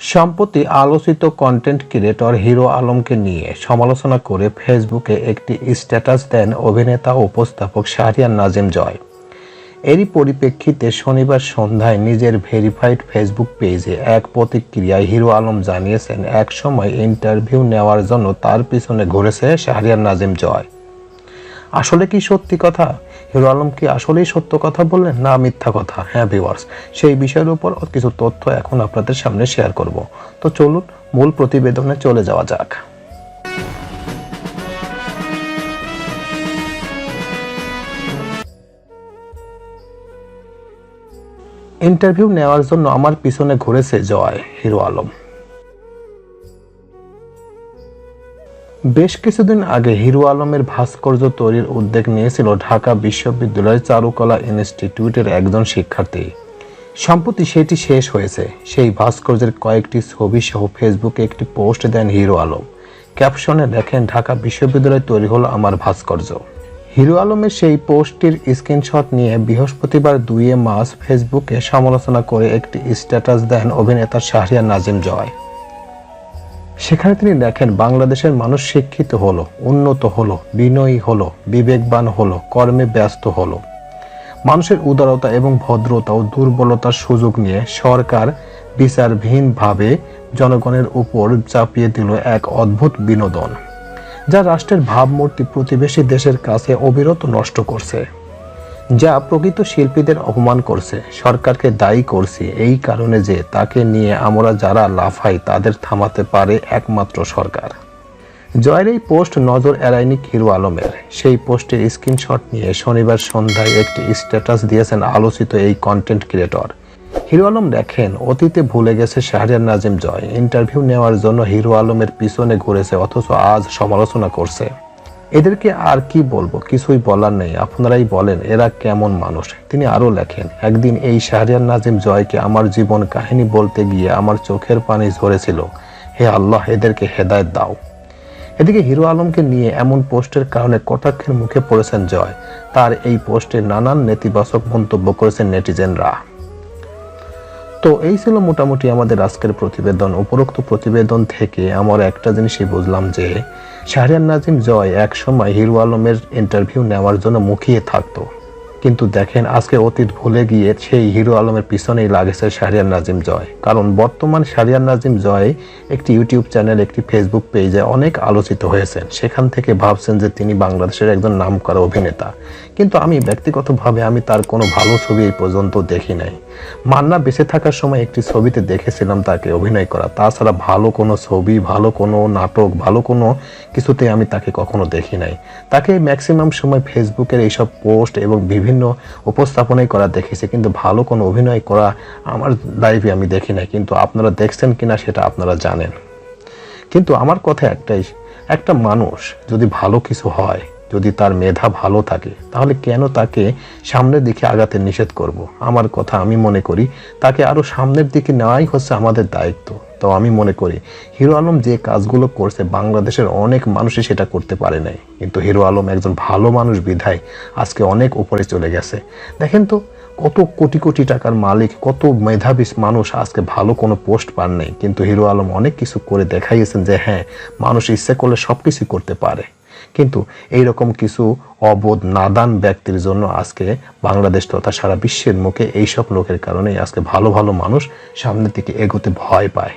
সম্প্রতি আলোচিত content creator hero আলমকে নিয়ে সমালোচনা করে ফেসবুকে একটি স্ট্যাটাস দেন অভিনেতা উপস্থাপক শাহরিয়ার নাজিম জয়। এরই পরিপ্রেক্ষিতে শনিবার সন্ধ্যায় নিজের ভেরিফাইড ফেসবুক পেজে এক প্রতিক্রিয়ায় হিরো আলম জানিয়েছেন, এক সময় ইন্টারভিউ নেওয়ার জন্য তার পিছনে ঘুরেছে শাহরিয়ার নাজিম জয়। আসলে কি সত্যি কথা? হিরো আলম কি আসলেই সত্য কথা বললেন? না, মিথ্যা কথা। হ্যাঁ ভিউয়ার্স সেই বিষয়ের উপর কিছু তথ্য এখন আপনাদের সামনে শেয়ার করব। তো চলুন, মূল প্রতিবেদনে চলে যাওয়া যাক। ইন্টারভিউ নেওয়ার জন্য আমার পিছনে ঘুরেছে জয় হিরো আলম। বেশ কিছুদিন আগে হিরো আলমের ভাস্কর্য তৈরির উদ্যোগ নিয়েছিল ঢাকা বিশ্ববিদ্যালয়ের চারুকলা ইনস্টিটিউটের একজন শিক্ষার্থী। সম্প্রতি সেটি শেষ হয়েছে। সেই ভাস্কর্যের কয়েকটি ছবি সহ ফেসবুকে একটি পোস্ট দেন হিরো আলম। ক্যাপশনে লেখেন, ঢাকা বিশ্ববিদ্যালয় তৈরি হলো আমার ভাস্কর্য। হিরো আলমের সেই পোস্টটির স্ক্রিনশট নিয়ে বৃহস্পতিবার দুইয়ে মাস ফেসবুকে সমালোচনা করে একটি স্ট্যাটাস দেন অভিনেতা শাহরিয়া নাজিম জয়। সেখানে তিনি দেখেন বাংলাদেশের মানুষ শিক্ষিত হলো, উন্নত হলো, বিনয়ী হলো, বিবেকবান হলো, কর্মে ব্যস্ত হলো। মানুষের উদারতা এবং ভদ্রতা ও দুর্বলতার সুযোগ নিয়ে সরকার বিচারহীনভাবে জনগণের উপর চাপিয়ে দিল এক অদ্ভুত বিনোদন, যা রাষ্ট্রের ভাবমূর্তি প্রতিবেশী দেশের কাছে অবিরত নষ্ট করছে। যা প্রকৃত শিল্পীদের অপমান করছে, সরকারকে দায়ী করছে। এই কারণে যে তাকে নিয়ে আমরা যারা লাফাই, তাদের থামাতে পারে একমাত্র সরকার। জয়ের এই পোস্ট নজর এড়ায়নি হিরো আলমের। সেই পোস্টের স্ক্রিনশট নিয়ে শনিবার সন্ধ্যায় একটি স্ট্যাটাস দিয়েছেন আলোচিত এই কন্টেন্ট ক্রিয়েটর হিরো আলম দেখেন, অতীতে ভুলে গেছে শাহরিয়ার নাজিম জয়। ইন্টারভিউ নেওয়ার জন্য হিরো আলমের পিছনে ঘুরেছে, অথচ আজ সমালোচনা করছে। এদেরকে আর কি বলব? কিছুই বলার নেই। আপনারাই বলেন, এরা কেমন মানুষ? তিনি আরও লেখেন, একদিন এই শাহরিয়ার নাজিম জয়কে আমার জীবন কাহিনী বলতে গিয়ে আমার চোখের পানি ঝরেছিল। হে আল্লাহ, এদেরকে হেদায়ত দাও। এদিকে হিরো আলমকে নিয়ে এমন পোস্টের কারণে কটাক্ষের মুখে পড়েছেন জয়। তার এই পোস্টে নানান নেতিবাচক মন্তব্য করেছেন নেটিজেনরা। তো এই ছিল মোটামুটি আমাদের আজকের প্রতিবেদন, উপরোক্ত প্রতিবেদন থেকে আমরা একটা জিনিসই বুঝলাম যে শাহরিয়ার নাজিম জয় এক সময় হিরো আলমের ইন্টারভিউ নেওয়ার জন্য মুখিয়ে থাকতো। কিন্তু দেখেন আজকে অতীত ভুলে গিয়ে সেই হিরো আলমের পিছনেই লাগেছে শাহরিয়ার নাজিম জয়। কারণ বর্তমান শাহরিয়ার নাজিম জয় একটি ইউটিউব চ্যানেল, একটি ফেসবুক পেজে অনেক আলোচিত হয়েছেন। সেখান থেকে ভাবছেন যে তিনি বাংলাদেশের একজন নামকরা অভিনেতা। কিন্তু আমি ব্যক্তিগতভাবে আমি তার কোনো ভালো ছবি এই পর্যন্ত দেখি নাই। মান্না বেঁচে থাকার সময় একটি ছবিতে দেখেছিলাম তাকে অভিনয় করা। তাছাড়া ভালো কোনো ছবি, ভালো কোনো নাটক, ভালো কোনো কিছুতে আমি তাকে কখনো দেখি নাই। তাকে ম্যাক্সিমাম সময় ফেসবুকের এইসব পোস্ট এবং বিভিন্ন উপস্থাপনাই করা দেখেছি, কিন্তু ভালো কোনো অভিনয় করা আমার লাইফে আমি দেখি নাই। কিন্তু আপনারা দেখছেন কিনা সেটা আপনারা জানেন। কিন্তু আমার কথা একটাই, একটা মানুষ যদি ভালো কিছু হয় যদি তার মেধা ভালো থাকে, তাহলে কেন তাকে সামনের দিকে আগাতে নিষেধ করব। আমার কথা আমি মনে করি, তাকে আরও সামনের দিকে নেওয়াই হচ্ছে আমাদের দায়িত্ব। তো আমি মনে করি, হিরো আলম যে কাজগুলো করছে, বাংলাদেশের অনেক মানুষই সেটা করতে পারে নাই। কিন্তু হিরো আলম একজন ভালো মানুষ, বিধায় আজকে অনেক উপরে চলে গেছে। দেখেন তো, কত কোটি কোটি টাকার মালিক, কত মেধাবী মানুষ আজকে ভালো কোনো পোস্ট পান নাই। কিন্তু হিরো আলম অনেক কিছু করে দেখাইয়েছেন যে হ্যাঁ মানুষ ইচ্ছে করলে সব কিছুই করতে পারে। কিন্তু এই রকম কিছু অবোধ নাদান ব্যক্তির জন্য আজকে বাংলাদেশ তথা সারা বিশ্বের মুখে এইসব লোকের কারণেই আজকে ভালো ভালো মানুষ সামনের দিকে এগোতে ভয় পায়।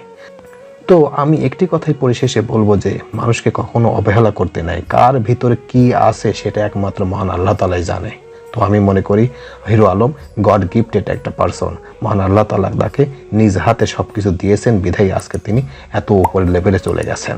তো আমি একটি কথাই পরিশেষে বলব যে, মানুষকে কখনো অবহেলা করতে নাই। কার ভিতরে কি আছে সেটা একমাত্র মহান আল্লাহ তালাই জানে। তো আমি মনে করি, হিরো আলম, গড গিফটেড একটা পারসন। মহান আল্লাহ তালা তাকে নিজ হাতে সব কিছু দিয়েছেন বিধাই আজকে তিনি এত উপরের লেভেলে চলে গেছেন।